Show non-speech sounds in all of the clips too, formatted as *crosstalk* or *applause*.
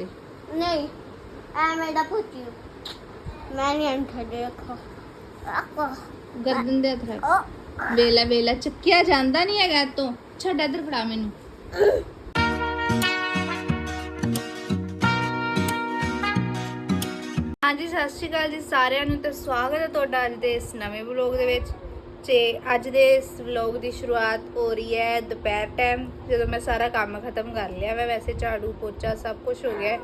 ਦੇ। ਨਹੀਂ ਐ ਮੇਰਾ ਪੁੱਤੀ ਮੈਂ ਨਹੀਂ ਅੰਠਾ ਦੇ ਰੱਖੋ ਰੱਖੋ ਗਰਦਨ ਦੇ ਹੱਥ ਰੱਖ। ਵੇਲਾ ਵੇਲਾ ਚੱਕਿਆ ਜਾਂਦਾ ਨਹੀਂ ਹੈਗਾ ਤੋਂ ਛੱਡ ਇੱਧਰ ਫੜਾ ਮੈਨੂੰ। ਹਾਂਜੀ ਸਤਿ ਸ਼੍ਰੀ ਅਕਾਲ ਜੀ ਸਾਰਿਆਂ ਨੂੰ ਤੇ ਸਵਾਗਤ ਹੈ ਤੁਹਾਡਾ ਅੱਜ ਦੇ ਇਸ ਨਵੇਂ ਵਲੌਗ ਦੇ ਵਿੱਚ। ਤੇ ਅੱਜ ਦੇ ਇਸ ਵਲੌਗ ਦੀ ਸ਼ੁਰੂਆਤ ਹੋ ਰਹੀ ਹੈ ਦੁਪਹਿਰ ਟਾਈਮ ਜਦੋਂ ਮੈਂ ਸਾਰਾ ਕੰਮ ਖਤਮ ਕਰ ਲਿਆ ਵਾ, ਵੈਸੇ ਝਾੜੂ ਪੋਚਾ ਸਭ ਕੁਝ ਹੋ ਗਿਆ ਹੈ।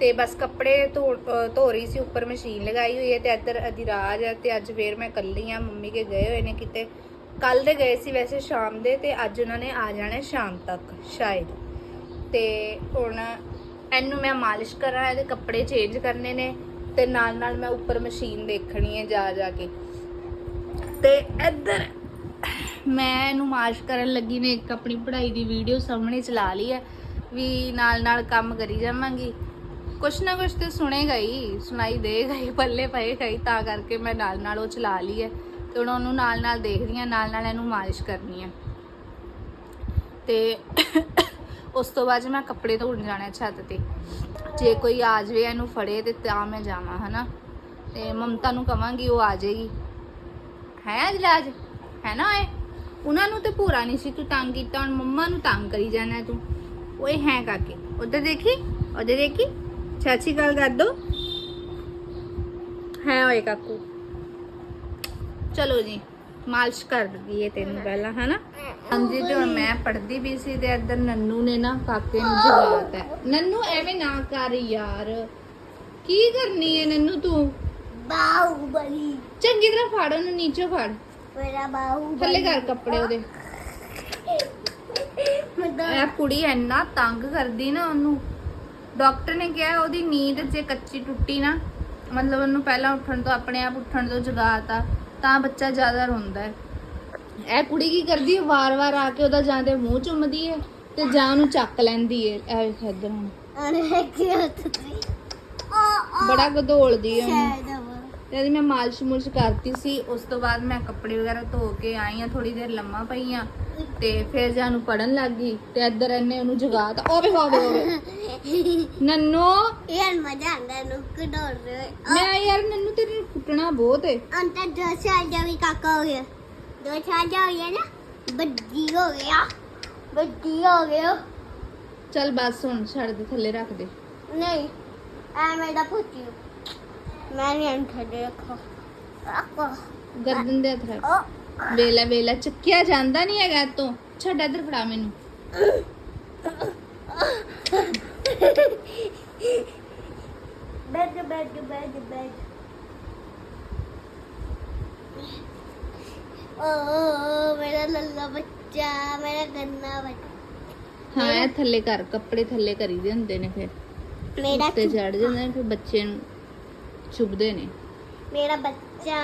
ਤੇ ਬਸ ਕੱਪੜੇ ਧੋ ਧੋ ਰਹੀ ਸੀ, ਉੱਪਰ ਮਸ਼ੀਨ ਲਗਾਈ ਹੋਈ ਹੈ ਤੇ ਇੱਧਰ ਅਧਿਰਾਜ ਹੈ ਤੇ ਅੱਜ ਫੇਰ ਮੈਂ ਇਕੱਲੀ ਆ ਮੰਮੀ ਕੇ ਗਏ ਹੋਏ ਨੇ ਕਿਤੇ। ਕੱਲ ਦੇ ਗਏ ਸੀ ਵੈਸੇ ਸ਼ਾਮ ਦੇ ਤੇ ਅੱਜ ਉਹਨਾਂ ਨੇ ਆ ਜਾਣਾ ਸ਼ਾਮ ਤੱਕ, ਸ਼ਾਇਦ। ਤੇ ਹੁਣ ਇਹਨੂੰ ਮੈਂ ਮਾਲਿਸ਼ ਕਰਾਂ, ਇਹਦੇ ਕੱਪੜੇ ਚੇਂਜ ਕਰਨੇ ਨੇ ਤੇ ਨਾਲ ਨਾਲ ਮੈਂ ਉੱਪਰ ਮਸ਼ੀਨ ਦੇਖਣੀ ਹੈ ਜਾ ਜਾ ਕੇ। ਤੇ ਇੱਧਰ ਮੈਂ ਇਹਨੂੰ ਮਾਲਿਸ਼ ਕਰਨ ਲੱਗੀ ਨੇ ਇੱਕ ਆਪਣੀ ਪੜ੍ਹਾਈ ਦੀ ਵੀਡੀਓ ਸਾਹਮਣੇ ਚਲਾ ਲਈ ਹੈ, ਵੀ ਨਾਲ ਨਾਲ ਕੰਮ ਕਰੀ ਜਾਵਾਂਗੀ। ਕੁਛ ਨਾ ਕੁਛ ਤੇ ਸੁਣੇਗਾ ਹੀ, ਸੁਣਾਈ ਦੇਗਾ ਹੀ, ਪੱਲੇ ਪਏਗਾ ਹੀ, ਤਾਂ ਕਰਕੇ ਮੈਂ ਨਾਲ ਨਾਲ ਉਹ ਚਲਾ ਲਈ ਹੈ ਤੇ ਹੁਣ ਉਹਨੂੰ ਨਾਲ ਨਾਲ ਦੇਖ ਰਹੀ ਹਾਂ, ਨਾਲ ਨਾਲ ਇਹਨੂੰ ਮਾਲਿਸ਼ ਕਰਨੀ ਹੈ। ਤੇ ਉਸ ਤੋਂ ਬਾਅਦ ਮੈਂ ਕੱਪੜੇ ਧੋਣ ਜਾਣਾ ਛੱਤ ਤੇ। ਜੇ ਕੋਈ ਆ ਜਾਵੇ, ਇਹਨੂੰ ਫੜੇ ਤੇ ਤਾਂ ਮੈਂ ਜਾਵਾਂ, ਹਨਾ? ਤੇ ਮਮਤਾ ਨੂੰ ਕਵਾਂਗੀ ਉਹ ਆ ਜਾਏਗੀ। ਹੈ ਅਜਲਾਜ ਹੈ ਨਾ ਓਏ ਉਹਨਾਂ ਨੂੰ ਤੇ ਪੂਰਾ ਨਹੀਂ ਸੀ ਤੂੰ ਤੰਗ ਕੀਤਾ, ਹੁਣ ਮੰਮਾ ਨੂੰ ਤੰਗ ਕਰੀ ਜਾਣਾ ਤੂੰ। ਓਏ ਹੈ ਕਾਕੇ। ਉਧਰ ਦੇਖੀ? ਉਧਰ ਦੇਖੀ? ਚਾਚੀ ਗੱਲ ਕਰ ਦੋ। ਹੈ ਓਏ ਕਾਕੂ। ਚਲੋ ਜੀ, ਮਾਲਿਸ਼ ਕਰ ਦਈਏ ਤੈਨੂੰ ਪਹਿਲਾਂ ਹਨਾ ਹਾਂਜੀ, ਤੇ ਹੁਣ ਮੈਂ ਪੜਦੀ ਵੀ ਸੀ ਤੇ ਇੱਧਰ ਨੰਨੂ ਨੇ ਨਾ ਕਾਕੇ ਨੂੰ ਜਗਾਤਾ ਹੈ। ਨੰਨੂ ਐਵੇਂ ਨਾ ਕਰ ਯਾਰ। ਕੀ ਕਰਨੀ ਹੈ ਨੰਨੂ ਤੂੰ? ਬਾਹੂਬਲੀ ਚੰਗੀ ਤਰ੍ਹਾਂ ਫੜ ਉਹਨੂੰ ਨੀਚੇ ਫੜ। ਮੇਰਾ ਬਾਹੂਬਲੀ ਥੱਲੇ ਕਰ ਕੱਪੜੇ ਉਹਦੇ। ਇਹ ਕੁੜੀ ਇੰਨਾ ਤੰਗ ਕਰਦੀ ਨਾ ਉਹਨੂੰ। ਡਾਕਟਰ ਨੇ ਕਿਹਾ ਉਹਦੀ ਨੀਂਦ ਜੇ ਕੱਚੀ ਟੁੱਟੀ ਨਾ ਮਤਲਬ ਉਹਨੂੰ ਪਹਿਲਾਂ ਉੱਠਣ ਤੋਂ ਆਪਣੇ ਆਪ ਉੱਠਣ ਤੋਂ ਜਗਾਤਾ ਤਾਂ ਬੱਚਾ ਜ਼ਿਆਦਾ ਰੋਂਦਾ ਹੈ। ਇਹ ਕੁੜੀ ਕੀ ਕਰਦੀ ਹੈ? ਵਾਰ-ਵਾਰ ਆ ਕੇ ਉਹਦਾ ਜਾਂ ਤੇ ਮੂੰਹ ਚੁੰਮਦੀ ਹੈ ਤੇ ਜਾਂ ਉਹਨੂੰ ਚੱਕ ਲੈਂਦੀ ਹੈ। ਵੇਖ ਇੱਧਰ ਹੁਣ। ਬੜਾ ਗਦੋਲਦੀ ਹੈ ਉਹਨੂੰ। ਤੇ ਇਹਦੀ ਮੈਂ ਮਾਲਿਸ਼ ਮੁਲਿਸ਼ ਕਰਤੀ ਸੀ। ਉਸ ਤੋਂ ਬਾਅਦ ਮੈਂ ਕੱਪੜੇ ਵਗੈਰਾ ਧੋ ਕੇ ਆਈ ਆ ਥੋੜੀ ਦੇਰ ਲੰਮਾ ਪਈ ਆ ਤੇ ਫਿਰ ਜਾਨੂੰ ਪੜਨ ਲੱਗ ਗਈ ਤੇ ਇੱਧਰ ਇਹਨੇ ਉਹਨੂੰ ਜਗਾਤਾ ਓਵੇ ਹੋਵੇ ਹੋਵੇ *laughs* ਨੰਨੋ। ਯਾਰ ਮਜ਼ਾ ਆਂਦਾ ਨੂੰ ਕਢੋਲ ਰਹੇ ਮੈਂ ਯਾਰ ਨੰਨੂ ਤੇਰੇ ਕੁੱਟਣਾ ਬਹੁਤ ਏ। ਅੰਤਰ ਦੋ ਸਾਲ ਦਾ ਵੀ ਕਾਕਾ ਹੋ ਗਿਆ। ਦੋ ਸਾਲ ਦਾ ਹੋ ਗਿਆ ਨਾ ਬੱਦੀ ਹੋ ਗਿਆ ਬੱਦੀ ਹੋ ਗਿਆ। ਚੱਲ ਬਸ ਹੁਣ ਛੱਡ ਦੇ ਥੱਲੇ ਰੱਖ ਦੇ। ਨਹੀਂ ਐ ਮੇਰਾ ਪੁੱਤੀ ਦੇ ਰੱਖੋ ਰੱਖੋ ਗਰਦਨ ਦੇ ਹੱਥ ਰੱਖ। ਉਹ ਵੇਲਾ ਵੇਲਾ ਚੱਕਿਆ ਜਾਂਦਾ ਨਹੀਂ ਹੈਗਾ ਤੋਂ ਛੱਡ ਇੱਧਰ ਫੜਾ ਮੈਨੂੰ। ਬੈਠ ਬੈਠ ਬੈਠ ਬੈਠ ਓ ਮੇਰਾ ਲੱਲਾ ਬੱਚਾ ਮੇਰਾ ਗੰਨਾ ਬੱਚਾ। ਹਾਂ ਇਹ ਥੱਲੇ ਕਰ ਕੱਪੜੇ ਥੱਲੇ ਕਰੀਦੇ ਹੁੰਦੇ ਨੇ ਫਿਰ। ਮੇਰਾ ਉੱਤੇ ਚੜ ਜਾਂਦੇ ਨੇ ਫਿਰ ਬੱਚੇ ਨੂੰ। ਚੁੱਭਦੇ ਨੇ। ਮੇਰਾ ਬੱਚਾ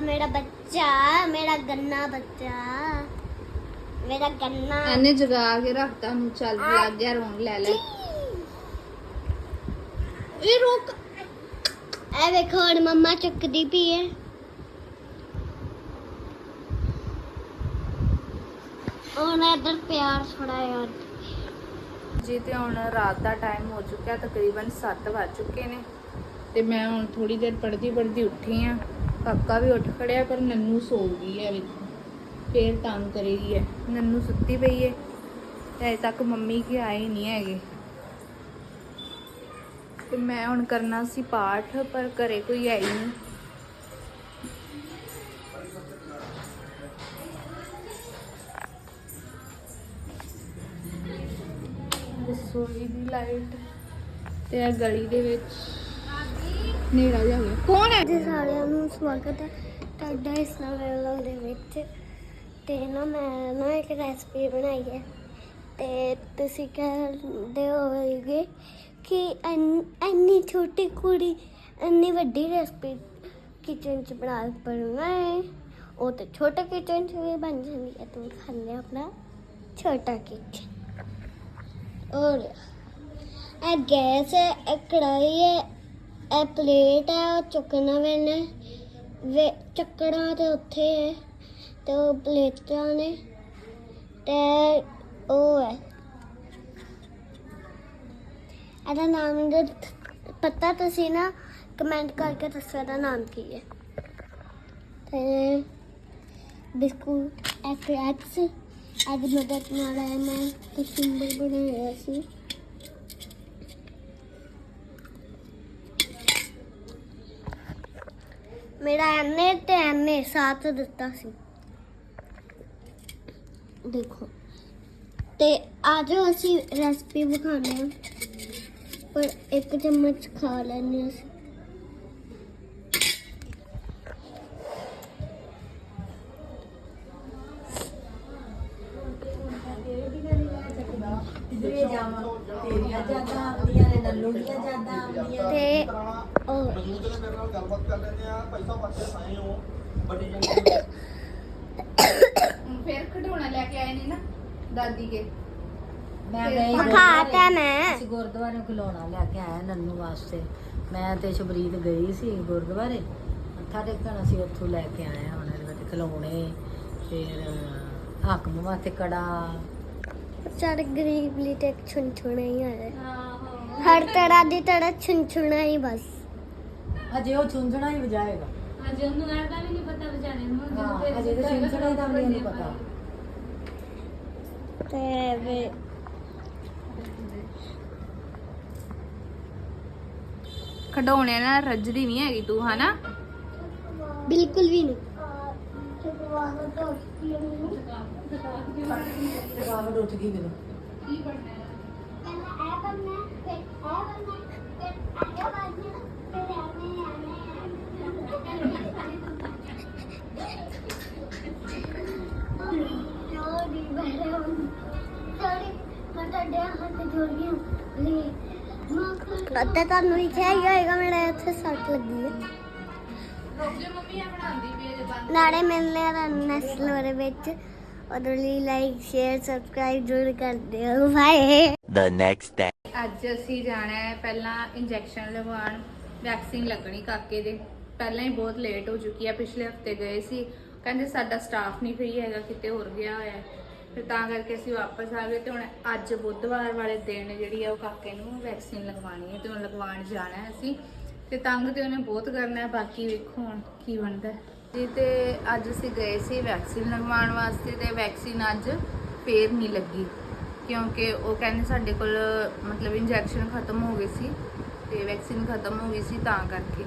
ਮੇਰਾ ਬੱਚਾ ਮੇਰਾ ਗੰਨਾ ਬੱਚਾ। ਮੇਰਾ ਗੰਨਾ। ਇਹਨੇ ਜਗਾ ਕੇ ਰੱਖਤਾ ਨੂੰ ਚੱਲ ਲੱਗ ਗਿਆ ਰੋਣ ਲੈ ਲੈ। ਇਹ ਰੋਕ। ਐ ਵੇਖੋ ਹੁਣ ਮੰਮਾ ਚੁੱਕਦੀ ਪਈ ਹੈ ਹੁਣ ਇਧਰ ਪਿਆਰ ਥੋੜਾ ਯਾਰ ਜੀ ਤੇ ਹੁਣ ਰਾਤ ਦਾ ਟਾਈਮ ਹੋ ਚੁੱਕਿਆ ਤਕਰੀਬਨ 7 ਵੱਜ ਚੁੱਕੇ ਨੇ। ਤੇ ਮੈਂ ਹੁਣ ਥੋੜੀ ਦੇਰ ਪੜਦੀ ਪੜਦੀ ਉੱਠੀ ਆ। ਕਾਕਾ ਵੀ ਉੱਠ ਖੜਿਆ, ਪਰ ਨੰਨੂ ਸੋ ਗਈ ਹੈ ਵਿੱਚ। ਫੇਰ ਤੰਗ ਕਰੇਗੀ ਹੈ। ਨੰਨੂ ਸੁੱਤੀ ਪਈ ਹੈ। ਤੇ ਅਜੇ ਤੱਕ ਮੰਮੀ ਕੇ ਆਏ ਨਹੀਂ ਹੈਗੇ। ਤੇ ਮੈਂ ਹੁਣ ਕਰਨਾ ਸੀ ਪਾਠ, ਪਰ ਘਰੇ ਕੋਈ ਹੈ ਹੀ ਨਹੀਂ। ਰਸੋਈ ਦੀ ਲਾਈਟ ਤੇ ਆ ਗਲੀ ਦੇ ਵਿੱਚ ਹਨੇਰਾ ਜਿਹਾ ਗਿਆ ਕੌਣ ਹੈ? ਜੀ ਸਾਰਿਆਂ ਨੂੰ ਸਵਾਗਤ ਹੈ। ਤੁਹਾਡਾ ਇਸ ਨਵੇਂ ਵਲੌਗ ਦੇ ਵਿੱਚ। ਤੇ ਨਾ ਮੈਂ ਨਾ ਇੱਕ ਰੈਸਪੀ ਬਣਾਈ ਹੈ। ਤੇ ਤੁਸੀਂ ਕਹਿੰਦੇ ਹੋਗੇ ਕਿ ਇੰਨੀ ਛੋਟੀ ਕੁੜੀ ਇੰਨੀ ਵੱਡੀ ਰੈਸਪੀ ਕਿਚਨ 'ਚ ਬਣਾ ਪਰ ਹੈ। ਉਹ ਤਾਂ ਛੋਟਾ ਕਿਚਨ 'ਚ ਵੀ ਬਣ ਜਾਂਦੀ ਹੈ। ਤੂੰ ਖਾਂਦੇ ਆਪਣਾ ਛੋਟਾ ਕਿਚਨ ਔਰ ਇਹ ਗੈਸ ਹੈ, ਇਹ ਕੜਾਈ ਹੈ ਇਹ ਪਲੇਟ ਹੈ ਉਹ ਚੁੱਕਣਾ ਵੇਲੇ ਵੇ ਚੱਕੜਾ ਤੇ ਉੱਥੇ ਹੈ, ਤੇ ਉਹ ਪਲੇਟਾਂ ਨੇ ਤੇ ਉਹ ਹੈ। ਇਹਦਾ ਨਾਮ ਜੇ ਪਤਾ ਤੁਸੀਂ ਨਾ ਕਮੈਂਟ ਕਰਕੇ ਦੱਸੋ ਇਹਦਾ ਨਾਮ ਕੀ ਹੈ। ਤੇ ਬਿਸਕੁਟ ਐਕਸ ਅੱਜ ਮਦਦ ਨਾਲ ਆਇਆ ਮੈਂ ਤੇ ਬਣਾਇਆ ਸੀ। ਮੇਰਾ ਐਨੇ ਤੇ ਐਨੇ ਸਾਥ ਦਿੱਤਾ ਸੀ। ਦੇਖੋ। ਤੇ ਅੱਜ ਅਸੀਂ ਰੈਸਪੀ ਵਿਖਾਉਂਦੇ ਹਾਂ। ਪਰ ਇੱਕ ਚਮਚ ਖਾ ਲੈਂਦੇ ਅਸੀਂ। ਕਿਧਰੇ ਤੇ ਮੇਰੇ ਨਾਲ ਗੱਲਬਾਤ ਕਰ ਲੈਂਦੇ ਆ ਪੈਸਾ ਹੋ ਵੱਡੀ ਜੰਗੀ ਹੁਣ ਫੇਰ ਖਡਾਉਣਾ ਲੈ ਕੇ ਆਏ ਨੇ ਨਾ ਦਾਦੀ ਕੇ। ਮੈਂ ਫਿਰ ਗਈ ਗੁਰਦੁਆਰੇ। ਤਾ ਮੈਂ। ਅਸੀਂ ਗੁਰਦੁਆਰੇ ਖਿਲਾਉਣਾ ਲੈ ਕੇ ਆਇਆ ਨੰਨੂ ਵਾਸਤੇ। ਮੈਂ ਤੇ ਸ਼ਬਰੀਤ ਗਈ ਸੀ ਗੁਰਦੁਆਰੇ। ਮੱਥਾ ਟੇਕਣ ਅਸੀਂ ਉੱਥੋਂ ਲੈ ਕੇ ਆਏ ਹਾਂ ਉਹਨਾਂ ਦੇ ਵਿੱਚ ਖਿਲਾਉਣੇ ਫਿਰ ਹਾਕਮ ਵਾਸਤੇ ਕੜਾ। ਸਾਡੇ ਗਰੀਬ ਲਈ ਤੇ ਛੁਣਾ ਹੀ ਹਰ ਤਰ੍ਹਾਂ ਦੀ ਤਰ੍ਹਾਂ ਛੁਣਾ ਹੀ ਬਸ। ਅਜੇ ਉਹ ਝੁੰਝਣਾ ਹੀ ਵਜਾਏਗਾ। ਅਜੇ ਉਹਨੂੰ ਇਹਦਾ ਵੀ ਨਹੀਂ ਪਤਾ ਵਿਚਾਰੇ ਨੂੰ ਹਾਂ ਤਾਂ ਦਾ ਵੀ ਨਹੀਂ ਪਤਾ। ਤੇ ਵੀ ਖਡਾਉਣੇ ਨਾਲ ਰੱਜਦੀ ਨਹੀਂ ਹੈਗੀ ਤੂੰ ਹਨਾ? ਬਿਲਕੁਲ ਵੀ ਨਹੀਂ ਥਕਾਵਟ ਉੱਠ ਗਈ ਮੈਨੂੰ। ਅਤੇ ਤੁਹਾਨੂੰ ਵੀ ਕਿਹਾ ਹੀ ਹੋਏਗਾ ਮੇਰੇ ਇੱਥੇ ਸੱਟ ਲੱਗੀ ਹੈ। ਮੰਮੀ ਆ ਬਣਾਉਂਦੀ ਵੀ ਅਜੇ ਬੰਦ ਨਾਲੇ ਮਿਲਨੇ ਆ ਨੈਕਸਟ ਲੋਰੇ ਵਿੱਚ। ਉਹਦੇ ਲਈ ਲਾਈਕ ਸ਼ੇਅਰ ਸਬਸਕ੍ਰਾਈਬ ਜ਼ਰੂਰ ਕਰ ਦਿਓ। Bye the next day. ਅੱਜ ਅਸੀਂ ਜਾਣਾ ਹੈ ਪਹਿਲਾਂ ਇੰਜੈਕਸ਼ਨ ਲਗਵਾਉਣ ਵੈਕਸੀਨ ਲੱਗਣੀ ਕਾਕੇ ਦੇ। ਪਹਿਲਾਂ ਹੀ ਬਹੁਤ ਲੇਟ ਹੋ ਚੁੱਕੀ ਹੈ ਪਿਛਲੇ ਹਫ਼ਤੇ ਗਏ ਸੀ। ਕਹਿੰਦੇ ਸਾਡਾ ਸਟਾਫ ਨਹੀਂ ਫ੍ਰੀ ਹੈਗਾ ਕਿਤੇ ਹੋਰ ਗਿਆ ਹੋਇਆ ਹੈ। ਫਿਰ ਤਾਂ ਕਰਕੇ ਅਸੀਂ ਵਾਪਸ ਆ ਗਏ ਤੇ ਹੁਣ ਅੱਜ ਬੁੱਧਵਾਰ ਵਾਲੇ ਦਿਨ ਜਿਹੜੀ ਆ ਉਹ ਕਾਕੇ ਨੂੰ ਵੈਕਸੀਨ ਲਗਵਾਉਣੀ ਹੈ ਤੇ ਹੁਣ ਲਗਵਾਉਣ ਜਾਣਾ ਹੈ ਅਸੀਂ। ਤੇ ਤੰਗ ਤੇ ਉਹਨੇ ਬਹੁਤ ਕਰਨਾ ਹੈ, ਬਾਕੀ ਵੇਖੋ ਹੁਣ ਕੀ ਬਣਦਾ ਜੀ, ਤੇ ਅੱਜ ਅਸੀਂ ਗਏ ਸੀ ਵੈਕਸੀਨ ਲਗਵਾਉਣ ਵਾਸਤੇ ਤੇ ਵੈਕਸੀਨ ਅੱਜ ਫੇਰ ਨਹੀਂ ਲੱਗੀ। ਕਿਉਂਕਿ ਉਹ ਕਹਿੰਦੇ ਸਾਡੇ ਕੋਲ ਮਤਲਬ ਇੰਜੈਕਸ਼ਨ ਖਤਮ ਹੋ ਗਏ ਸੀ ਤੇ ਵੈਕਸੀਨ ਖਤਮ ਹੋ ਗਈ ਸੀ ਤਾਂ ਕਰਕੇ।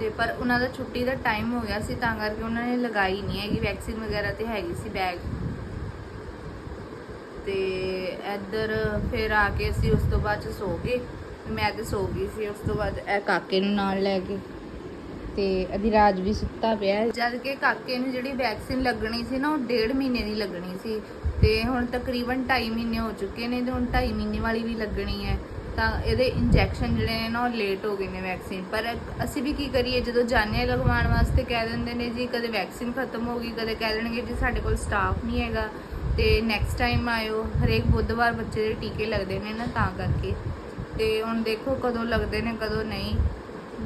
ਤੇ ਪਰ ਉਹਨਾਂ ਦਾ ਛੁੱਟੀ ਦਾ ਟਾਈਮ ਹੋ ਗਿਆ ਸੀ, ਤਾਂ ਕਰਕੇ ਉਹਨਾਂ ਨੇ ਲਗਾਈ ਨਹੀਂ ਹੈਗੀ ਵੈਕਸੀਨ ਵਗੈਰਾ ਤੇ ਹੈਗੀ ਸੀ ਬੈਗ ਤੇ ਇੱਧਰ ਫਿਰ ਆ ਕੇ ਅਸੀਂ ਉਸ ਤੋਂ ਬਾਅਦ ਚ ਸੋ ਗਏ। ਮੈਂ ਤੇ ਸੋ ਗਈ ਸੀ, ਉਸ ਤੋਂ ਬਾਅਦ ਇਹ ਕਾਕੇ ਨੂੰ ਨਾਲ ਲੈ ਕੇ ਤੇ ਅਧਿਰਾਜ ਵੀ ਸੁੱਤਾ ਪਿਆ। ਹੈ। ਜਦ ਕਿ ਕਾਕੇ ਨੂੰ ਜਿਹੜੀ ਵੈਕਸੀਨ ਲੱਗਣੀ ਸੀ ਨਾ, ਉਹ ਡੇਢ ਮਹੀਨੇ ਦੀ ਲੱਗਣੀ ਸੀ। ਤੇ ਹੁਣ ਤਕਰੀਬਨ 2.5 ਮਹੀਨੇ ਹੋ ਚੁੱਕੇ ਨੇ ਤੇ ਹੁਣ 2.5 ਮਹੀਨੇ ਵਾਲੀ ਵੀ ਲੱਗਣੀ ਹੈ। ਤਾਂ ਇਹਦੇ ਇੰਜੈਕਸ਼ਨ ਜਿਹੜੇ ਨੇ ਨਾ, ਉਹ ਲੇਟ ਹੋ ਗਏ ਨੇ ਵੈਕਸੀਨ ਪਰ ਅਸੀਂ ਵੀ ਕੀ ਕਰੀਏ, ਜਦੋਂ ਜਾਂਦੇ ਹਾਂ ਲਗਵਾਉਣ ਵਾਸਤੇ, ਕਹਿ ਦਿੰਦੇ ਨੇ ਜੀ, ਕਦੇ ਵੈਕਸੀਨ ਖਤਮ ਹੋ ਗਈ, ਕਦੇ ਕਹਿ ਦੇਣਗੇ ਜੀ ਸਾਡੇ ਕੋਲ ਸਟਾਫ ਨਹੀਂ ਹੈਗਾ। ਤੇ ਨੈਕਸਟ ਟਾਈਮ ਆਇਓ, ਹਰੇਕ ਬੁੱਧਵਾਰ ਬੱਚੇ ਦੇ ਟੀਕੇ ਲੱਗਦੇ ਨੇ ਨਾ ਤਾਂ ਕਰਕੇ। ਤੇ ਹੁਣ ਦੇਖੋ ਕਦੋਂ ਲੱਗਦੇ ਨੇ, ਕਦੋਂ ਨਹੀਂ।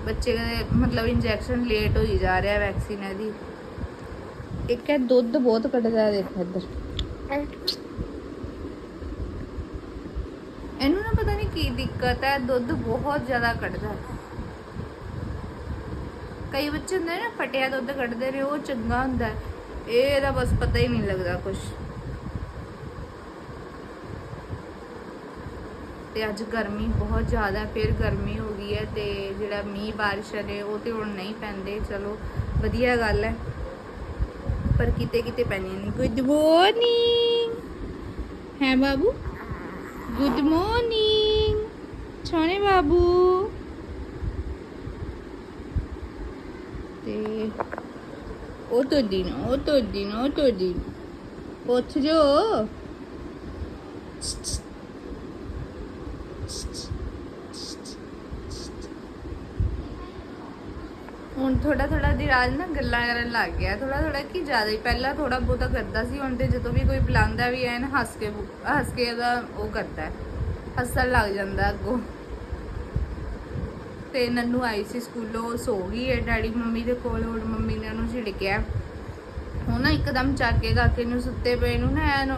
ਬੱਚੇ ਦੇ ਮਤਲਬ ਇੰਜੈਕਸ਼ਨ ਲੇਟ ਹੋਈ ਜਾ ਰਿਹਾ ਵੈਕਸੀਨ ਇਹਦੀ ਇੱਕ ਹੈ ਦੁੱਧ ਬਹੁਤ ਕੱਢਦਾ ਦੇਖੋ ਇੱਧਰ। ਇਹਨੂੰ ਨਾ ਪਤਾ ਨਹੀਂ ਕੀ ਦਿੱਕਤ ਹੈ, ਦੁੱਧ ਬਹੁਤ ਜ਼ਿਆਦਾ ਕੱਢਦਾ ਕਈ ਬੱਚੇ ਹੁੰਦੇ ਨੇ ਨਾ ਫਟਿਆ ਦੁੱਧ ਕੱਢਦੇ ਨੇ, ਉਹ ਚੰਗਾ ਹੁੰਦਾ ਇਹ ਇਹਦਾ ਬਸ ਪਤਾ ਹੀ ਨਹੀਂ ਲੱਗਦਾ ਕੁਝ ਤੇ ਅੱਜ ਗਰਮੀ ਬਹੁਤ ਜ਼ਿਆਦਾ ਫਿਰ ਗਰਮੀ ਹੋ ਗਈ ਹੈ ਤੇ ਜਿਹੜਾ ਮੀਂਹ ਬਾਰਿਸ਼ਾਂ ਨੇ ਉਹ ਤੇ ਹੁਣ ਨਹੀਂ ਪੈਂਦੇ, ਚਲੋ ਵਧੀਆ ਗੱਲ ਹੈ। ਪਰ ਕਿਤੇ ਕਿਤੇ ਪੈਣੀ ਨੇ ਗੁੱਡ ਮਾਰਨਿੰਗ ਹੈ ਬਾਬੂ? ਗੁੱਡ ਮਾਰਨਿੰਗ ਛੋਨੇ ਬਾਬੂ। ਤੇ ਉਹ ਤੋਂ ਦਿਨ, ਉਹ ਤੋਂ ਦਿਨ, ਉਹ ਤੋਂ ਦਿਨ। ਉੱਠ ਜੋ ਹੁਣ ਥੋੜਾ ਥੋੜਾ ਦਿਰਾਜ ਨਾ ਗੱਲਾਂ ਕਰਨ ਲੱਗ ਗਿਆ। ਥੋੜਾ ਥੋੜਾ ਕੀ ਜ਼ਿਆਦਾ ਹੀ। ਪਹਿਲਾਂ ਥੋੜਾ ਬਹੁਤਾ ਕਰਦਾ ਸੀ, ਹੁਣ ਤੇ ਜਦੋਂ ਵੀ ਕੋਈ ਬੁਲਾਉਂਦਾ ਵੀ ਐਨ ਹੱਸ ਕੇ ਹੱਸ ਕੇ ਉਹਦਾ ਉਹ ਕਰਦਾ ਹੱਸਣ ਲੱਗ ਜਾਂਦਾ ਅੱਗੋਂ। ਤੇ ਨੰਨੂ ਆਈ ਸੀ ਸਕੂਲੋਂ ਸੋ ਗਈ ਹੈ। ਡੈਡੀ ਮੰਮੀ ਦੇ ਕੋਲ, ਹੁਣ ਮੰਮੀ ਨੇ ਉਹਨੂੰ ਝਿੜਕਿਆ। ਉਹ ਨਾ ਇੱਕਦਮ ਚਾਕੇ ਕਾਕੇ ਨੂੰ ਸੁੱਤੇ ਪਏ ਨੂੰ ਨਾ ਐਨ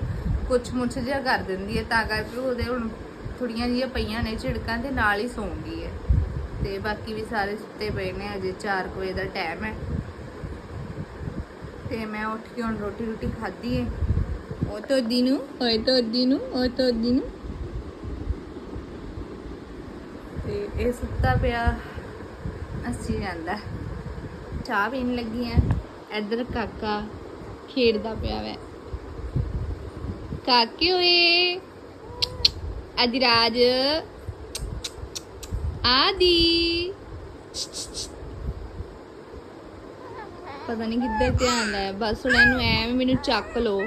ਕੁਛ ਮੁੱਛ ਜਿਹਾ ਕਰ ਦਿੰਦੀ ਹੈ। ਤਾਂ ਕਰਕੇ ਉਹਦੇ ਹੁਣ ਥੋੜੀਆਂ ਜਿਹੀਆਂ ਪਈਆਂ ਨੇ ਝਿੜਕਾਂ ਤੇ ਨਾਲ ਹੀ ਸੌਂ ਗਈ ਹੈ। ਤੇ ਬਾਕੀ ਵੀ ਸਾਰੇ ਸੁੱਤੇ ਪਏ ਨੇ ਅਜੇ 4 ਵਜੇ ਦਾ ਟਾਈਮ ਹੈ। ਤੇ ਮੈਂ ਉੱਠ ਕੇ ਹੁਣ ਰੋਟੀ ਰੋਟੀ ਖਾਧੀ ਏ। ਉਹ ਤੋਂ ਦਿਨੂ? ਓਏ ਤੋਂ ਦਿਨੂ ਓਏ ਤੋਂ ਦਿਨੂ। ਤੇ ਇਹ ਸੁੱਤਾ ਪਿਆ ਅੱਸੀ ਜਾਂਦਾ। ਚਾਹ ਪੀਣ ਲੱਗੀ ਆ। ਇੱਧਰ ਕਾਕਾ ਖੇਡਦਾ ਪਿਆ ਵੈ। ਕਾਕੇ ਓਏ ਅਧਿਰਾਜ ਆਦੀ। ਪਤਾ ਨਹੀਂ ਕਿੱਧਰ ਧਿਆਨ ਲਾਇਆ। ਬਸ ਹੁਣ ਇਹਨੂੰ ਐਵੇਂ ਮੈਨੂੰ ਚੱਕ ਲੋ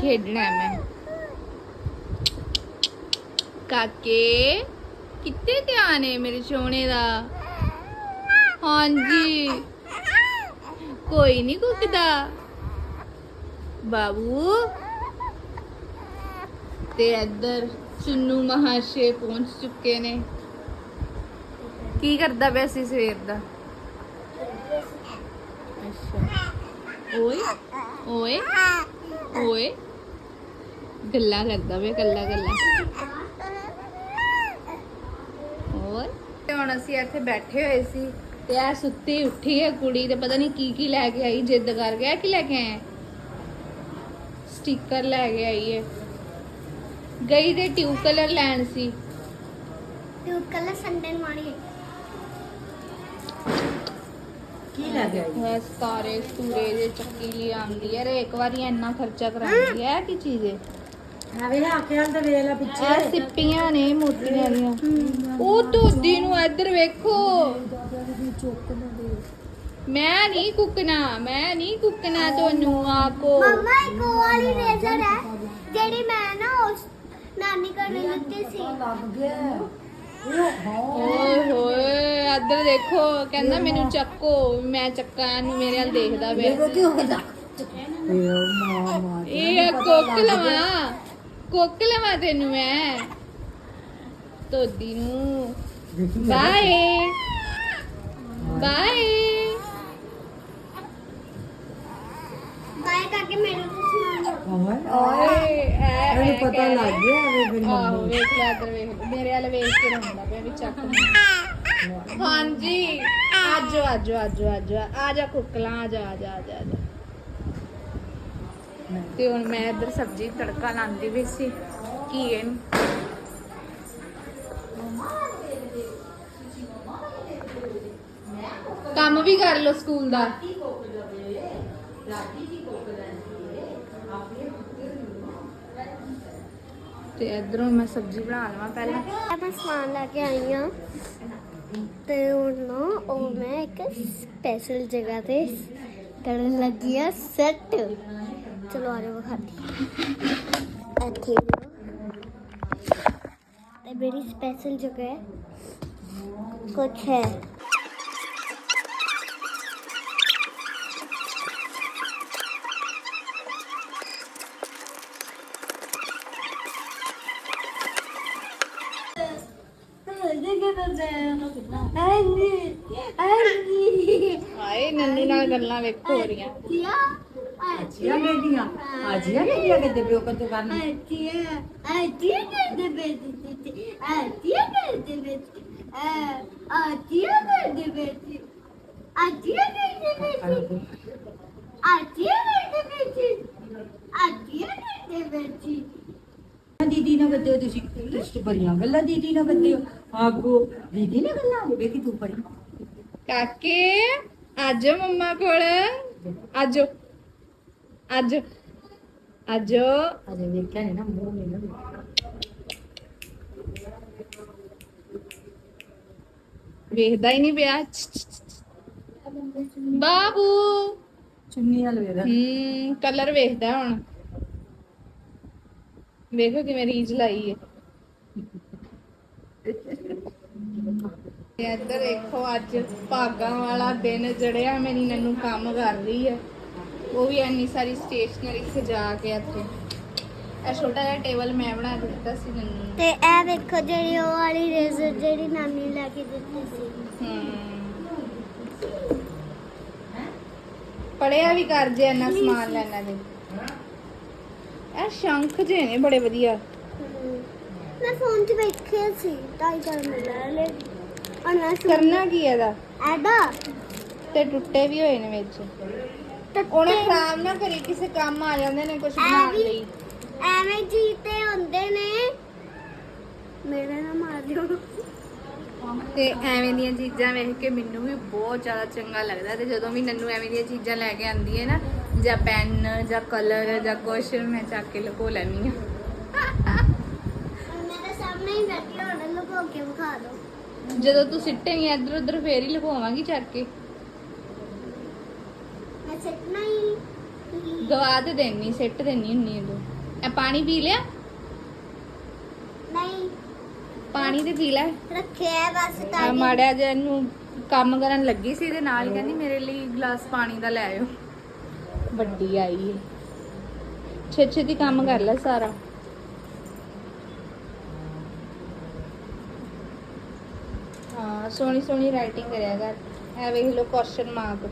ਖੇਡਣਾ ਮੈਂ। ਕਾਕੇ, ਕਿੱਥੇ ਧਿਆਨ ਹੈ ਮੇਰੇ ਸੋਹਣੇ ਦਾ? ਹਾਂਜੀ। ਕੋਈ ਨਹੀਂ ਕੁੱਕਦਾ। ਬਾਬੂ, ਤੇ ਇੱਧਰ ਚੁੰਨੂ ਮਹਾਸ਼ੇ ਪਹੁੰਚ ਚੁੱਕੇ ਨੇ। ਕੀ ਕਰਦਾ ਪਿਆ ਸੀ ਸਵੇਰ ਦਾ? ਅੱਛਾ। ਓਏ ਓਏ ਓਏ। ਗੱਲਾਂ ਕਰਦਾ ਵੇ ਗੱਲਾਂ ਗੱਲਾਂ। ਹੋਰ? ਤੇ ਹੁਣ ਅਸੀਂ ਇੱਥੇ ਬੈਠੇ ਹੋਏ ਸੀ ਤੇ ਆ ਸੁੱਤੀ ਉੱਠੀ ਹੈ ਕੁੜੀ ਤੇ ਪਤਾ ਨਹੀਂ ਕੀ ਕੀ ਲੈ ਕੇ ਆਈ, ਜਿੱਦ ਕਰ ਗਿਆ ਕੀ ਲੈ ਕੇ ਆਏ ਸਟicker ਲੈ ਕੇ ਆਈ ਹੈ। ਗਈ ਤੇ ਟਿਊਬ ਕਲਰ ਲੈਣ ਸੀ। ਤੂੰ ਕੱਲ ਸੰਡੇ ਨੂੰ ਆਣੀ ਕੀ ਲੈ ਕੇ ਆਈ? ਹੈ ਸਤਾਰੇ ਸਤੂਰੇ ਦੇ ਚੱਕੀ ਲਈ ਆਉਂਦੀ ਹੈ। ਰੇ ਇੱਕ ਵਾਰੀ ਇੰਨਾ ਖਰਚਾ ਕਰਾਉਂਦੀ ਹੈ ਕੀ ਚੀਜ਼। ਹੈ ਆਵੇ ਆਖਿਆ ਤੇ ਵੇਖ ਲੈ ਪਿੱਛੇ। ਇਹ ਸਿੱਪੀਆਂ ਨੇ ਮੋਤੀਆਂ ਦੀਆਂ। ਉਹ ਧੋਦੀ ਨੂੰ ਇੱਧਰ ਵੇਖੋ। ਮੈਂ ਨਹੀਂ ਕੁੱਕਣਾ ਮੈਂ ਨਹੀਂ ਕੁੱਕਣਾ ਤੁਹਾਨੂੰ ਆਕੋ ਮੰਮਾ ਇੱਕ ਵਾਲੀ ਰੇਜ਼ਰ ਹੈ ਜਿਹੜੀ ਮੈਂ ਨਾ ਉਸ ਨਾਨੀ ਘਰ ਨੂੰ ਦਿੱਤੀ ਸੀ। ਲੱਗ ਗਿਆ। ਉਹ ਹਾਂ ਓਏ ਹੋਏ ਇੱਧਰ ਦੇਖੋ ਕਹਿੰਦਾ ਮੈਨੂੰ ਚੱਕੋ ਮੈਂ ਚੱਕਾਂ ਮੇਰੇ ਵੱਲ ਦੇਖਦਾ ਪਿਆ। ਕੀ ਹੋ ਗਿਆ ਇਹ ਮਾਂ ਮਾਂ ਇਹ ਆ ਕੁੱਕ ਲਵਾਂ ਕੁੱਕ ਲਵਾਂ ਤੈਨੂੰ ਮੈਂ। ਧੋਦੀ ਨੂੰ। ਬਾਏ ਬਾਏ ਕਰਕੇ ਮੈਨੂੰ ਸੁਣਾ ਓਏ ਐ ਇਹਨੂੰ ਪਤਾ ਲੱਗ ਗਿਆ ਐਵੇਂ ਫਿਰ ਆਹੋ ਵੇਖ ਲੈ ਇੱਧਰ ਵੇਖ ਲੈ। ਮੇਰੇ ਵਾਲ ਵੇਖ ਕੇ ਰੋਂਦਾ ਪਿਆ ਵੀ ਚੱਕ ਹਾਂਜੀ ਆਜੋ ਆਜੋ ਆਜੋ ਆਜੋ ਆ ਜਾ ਕੁੱਕਲਾ ਆ ਜਾ ਆ ਜਾ ਆ ਜਾ ਆ ਜਾ। ਤੇ ਹੁਣ ਮੈਂ ਇੱਧਰ ਸਬਜ਼ੀ ਤੜਕਾ ਲਾਉਂਦੀ ਵੀ ਸੀ ਕੀ ਇਹਨੂੰ? ਕੰਮ ਵੀ ਕਰ ਲਓ ਸਕੂਲ ਦਾ। ਤੇ ਇਧਰੋਂ ਮੈਂ ਸਬਜ਼ੀ ਬਣਾ ਲਵਾਂ ਪਹਿਲਾਂ। ਮੈਂ ਸਮਾਨ ਲੈ ਕੇ ਆਈ ਹਾਂ। ਤੇ ਹੁਣ ਨਾ ਉਹ ਮੈਂ ਇੱਕ ਸਪੈਸ਼ਲ ਜਗ੍ਹਾ ਤੇ ਕਰਨ ਲੱਗੀ ਆ ਸੈੱਟ ਚਲੋ ਆ ਜਾਓ ਵਿਖਾਤੀ। ਇੱਥੇ ਤੇ ਮੇਰੀ ਸਪੈਸ਼ਲ ਜਗ੍ਹਾ ਹੈ। ਕੁਛ ਹੈ। ਹਾਏ ਨੰਨੀ ਨਾਲ ਗੱਲਾਂ ਵੇਖੋ ਹੋ ਰਹੀਆਂ। ਅੱਛੀਆਂ ਮੇਰੀਆਂ ਆਜੀਆਂ ਮੇਰੀਆਂ ਕਿਤੇ ਪਿਓ ਕੋ ਕਰਨ। ਦੀਦੀ ਨਾਲ ਗੱਦੇ ਹੋ ਤੁਸੀਂ ਬੜੀਆਂ ਗੱਲਾਂ ਦੀਦੀ ਨਾਲ ਗੱਦੇ ਹੋ ਆਗੋ ਦੀਦੀ ਨਾਲ ਗੱਲਾਂ। ਵੇਖੀ ਤੂੰ ਪੜੀ ਕਾਕੇ ਅੱਜ ਮੰਮਾ ਕੋਲ ਆਜੋ ਅੱਜ ਆਜੋ ਅਜੇ ਵੇਖਿਆ ਨਹੀਂ ਨਾ ਮੂੰਹ ਨਹੀਂ ਨਾ ਵੇਖਦਾ ਹੀ ਨਹੀਂ ਪਿਆ ਬਾਬੂ ਚੁੰਨੀ ਨਾਲ ਵੇਖ ਹੂੰ ਕਲਰ ਵੇਖਦਾ ਹੁਣ ਵੇਖੋ ਕਿਵੇਂ ਰੀਝ ਲਾਈ ਹੈ ਤੇ ਇੱਧਰ ਦੇਖੋ ਅੱਜ ਭਾਗਾਂ ਵਾਲਾ ਦਿਨ ਜੜਿਆ ਮੇਰੀ ਨੰਨੂ ਕੰਮ ਕਰ ਰਹੀ ਹੈ ਉਹ ਵੀ ਇੰਨੀ ਸਾਰੀ ਸਟੇਸ਼ਨਰੀ ਸਜਾ ਕੇ ਇੱਥੇ। ਇਹ ਛੋਟਾ ਜਿਹਾ ਟੇਬਲ ਮੈਂ ਬਣਾ ਕੇ ਦਿੱਤਾ ਸੀ ਨੰਨੂ ਨੂੰ। ਤੇ ਇਹ ਵੇਖੋ ਜਿਹੜੀ ਉਹ ਵਾਲੀ ਰੇਜ਼ਰ ਜਿਹੜੀ ਨਾਨੀ ਲੈ ਕੇ ਦਿੱਤੀ ਸੀ। ਹਮ ਪੜਿਆ ਵੀ ਕਰ ਜੇ ਇੰਨਾ ਸਮਾਨ ਲੈਣਾ ਦੇ। ਇਹ ਸ਼ੰਖ ਜੇ ਨੇ ਬੜੇ ਵਧੀਆ। ਮੈਂ ਫੋਨ 'ਚ ਵੇਖਿਆ ਸੀ ਟਾਈ ਕਰ ਮਿਲਿਆ ਲੈ ਕਰਨਾ ਕੀ ਇਹਦਾ? ਐਡਾ। ਤੇ ਟੁੱਟੇ ਵੀ ਹੋਏ ਨੇ ਵਿੱਚ। ਉਹਨੇ ਖਰਾਬ ਨਾ ਕਰੀ ਕਿਸੇ ਕੰਮ ਆ ਜਾਂਦੇ ਨੇ ਕੁਝ ਬਣਾਉਣ ਲਈ। ਐਵੇਂ ਜੀ ਤੇ ਹੁੰਦੇ ਨੇ। ਮੇਰੇ ਨਾਲ ਮਾਰ ਦਿਓ। ਤੇ ਐਵੇਂ ਦੀਆਂ ਚੀਜ਼ਾਂ ਵੇਖ ਕੇ ਮੈਨੂੰ ਵੀ ਬਹੁਤ ਜ਼ਿਆਦਾ ਚੰਗਾ ਲੱਗਦਾ। ਤੇ ਜਦੋਂ ਵੀ ਨੰਨੂ ਐਵੇਂ ਦੀਆਂ ਚੀਜ਼ਾਂ ਲੈ ਕੇ ਆਂਦੀ ਹੈ ਨਾ ਜਾਂ ਪੈਨ ਜਾਂ ਕਲਰ ਜਾਂ ਕੁਛ ਮੈਂ ਚੱਕ ਕੇ ਲੁਕੋ ਲੈਣੀ ਆ ਮੇਰੇ ਸਾਹਮਣੇ ਹੀ ਬੈਠੀ ਹੁਣ ਲੁਕੋ ਕੇ ਵਿਖਾ ਦਿਓ। ਜਦੋਂ ਤੂੰ ਸਿੱਟੇਂਗੀ ਇੱਧਰ ਉੱਧਰ ਫੇਰ ਹੀ ਲੁਕਵਾਵਾਂਗੀ ਚੱਕ ਕੇ। ਮੈਂ ਸਿੱਟਣਾ ਹੀ ਗਵਾ ਤੇ ਦੇਣੀ ਸਿੱਟ ਦੇਣੀ ਹੁੰਨੀ ਤੂੰ। ਇਹ ਪਾਣੀ ਪੀ ਲਿਆ? ਨਹੀਂ। ਪਾਣੀ ਤੇ ਪੀ ਲੈ। ਰੱਖਿਆ ਬਸ ਤਾਂ ਮਾੜਿਆ ਜਿਹਾ ਇਹਨੂੰ ਕੰਮ ਕਰਨ ਲੱਗੀ ਸੀ ਇਹਦੇ ਨਾਲ ਕਹਿੰਦੀ ਮੇਰੇ ਲਈ ਗਲਾਸ ਪਾਣੀ ਦਾ ਲੈ ਆਇਓ। ਵੱਡੀ ਆਈ ਏ। ਛੇ ਛੇਤੀ ਕੰਮ ਕਰ ਲੈ ਸਾਰਾ ਹਾਂ ਸੋਹਣੀ ਸੋਹਣੀ ਰਾਈਟਿੰਗ ਕਰਿਆ ਕਰ। ਐ ਵੇਖ ਲੋ ਕੁਐਸਚਨ ਮਾਰਕ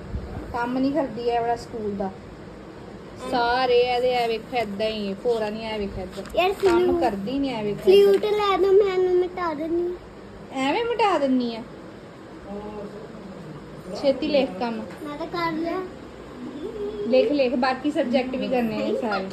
ਕੰਮ ਨਹੀਂ ਕਰਦੀ ਐ ਬੜਾ ਸਕੂਲ ਦਾ। ਸਾਰੇ ਇਹਦੇ ਐ ਵੇਖ ਏਦਾਂ ਹੀ ਭੋਰਾ ਨਹੀਂ ਐ ਵੇਖ ਯਾਰ ਕੰਮ ਫਲੂ ਕਰਦੀ ਨਹੀਂ ਐ ਵੇਖ ਏਦਾਂ। ਫਲੂਟ ਲੈ ਦੋ ਮੈਨੂੰ ਮਿਟਾ ਦੇਣੀ ਐਵੇਂ ਮਿਟਾ ਦਿੰਨੀ ਆ। ਛੇਤੀ ਲਿਖ ਕੰਮ। ਮੈਂ ਤਾਂ ਕਰ ਲਿਆ। ਲਿਖ ਲਿਖ ਬਾਕੀ ਸਬਜੈਕਟ ਵੀ ਕਰਨੇ ਨੇ ਸਾਰੇ।